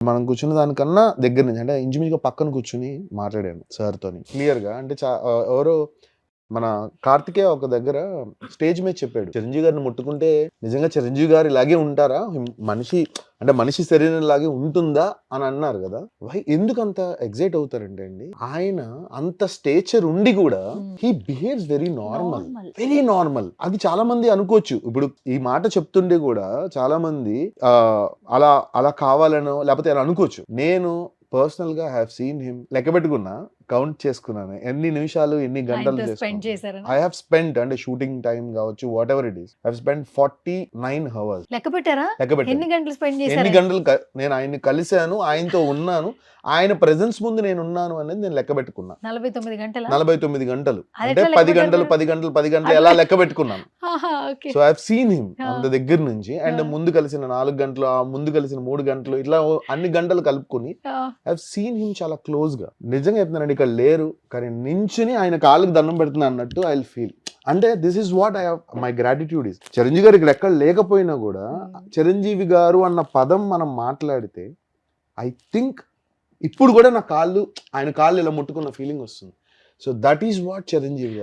మనం కూర్చున్న దానికన్నా దగ్గర నుంచి అంటే ఇంచుమించుగా పక్కన కూర్చుని మాట్లాడాను సార్తోని. క్లియర్గా అంటే చా ఎవరో మన కార్తికేయ ఒక దగ్గర స్టేజ్ మీద చెప్పాడు. చిరంజీవి గారిని ముట్టుకుంటే నిజంగా చిరంజీవి గారు ఇలాగే ఉంటారా? మనిషి అంటే మనిషి శరీరం లాగే ఉంటుందా అని అన్నారు కదా. వై ఎందుకు అంత ఎగ్జైట్ అవుతారంటే అండి ఆయన అంత స్టేచర్ ఉండి కూడా Hmm. He behaves very normal. Very normal. అది చాలా మంది అనుకోవచ్చు. ఇప్పుడు ఈ మాట చెప్తుండే కూడా చాలా మంది ఆ, అలా అలా కావాలనో లేకపోతే అలా అనుకోవచ్చు. నేను పర్సనల్గా హ్యావ్ సీన్ హిమ్ లెక్క పెట్టుకున్నా కౌంట్ చేసుకున్నాను. ఎన్ని నిమిషాలు ఎన్ని గంటలు ఐ హావ్ స్పెండ్ అంటే షూటింగ్ టైం కావచ్చు whatever it is I spend forty nine hours లెక్క పెట్టారా? లెక్క ఎన్ని గంటలు స్పెండ్ ఎన్ని చేశారు గంటలు క- నేను ఆయన్ని కలిశాను ఆయనతో ఉన్నాను ఆయన ప్రెజెన్స్ ముందు నేను ఉన్నాను అనేది నేను లెక్క పెట్టుకున్నా. నలభై తొమ్మిది గంటల? నలభై తొమ్మిది గంటలు. అంటే పది గంటలు? పది గంటలు పది గంటలు ఎలా లెక్క పెట్టుకున్నాను. So I seen him. అంత దగ్గర నుంచి అండ్. ముందు కలిసిన నాలుగు గంటలు ఆ ముందు కలిసిన మూడు గంటలు ఇట్లా అన్ని గంటలు కలుపుకొని ఐ సీన్ హిమ్ చాలా క్లోజ్గా. నిజంగా చెప్తున్నానండి ఇక్కడ లేరు కానీ నించుని ఆయన కాళ్ళకి దండం పెడుతున్నా అన్నట్టు ఐ ఫీల్ అంటే this is what I my gratitude is Chiranjeevi garu ఇక్కడ ఎక్కడ లేకపోయినా కూడా Hmm. చిరంజీవి గారు అన్న పదం మనం మాట్లాడితే ఐ థింక్ ఇప్పుడు కూడా నా కాళ్ళు ఆయన కాళ్ళు ఇలా ముట్టుకున్న ఫీలింగ్ వస్తుంది. So that is what Chiranjeevi garu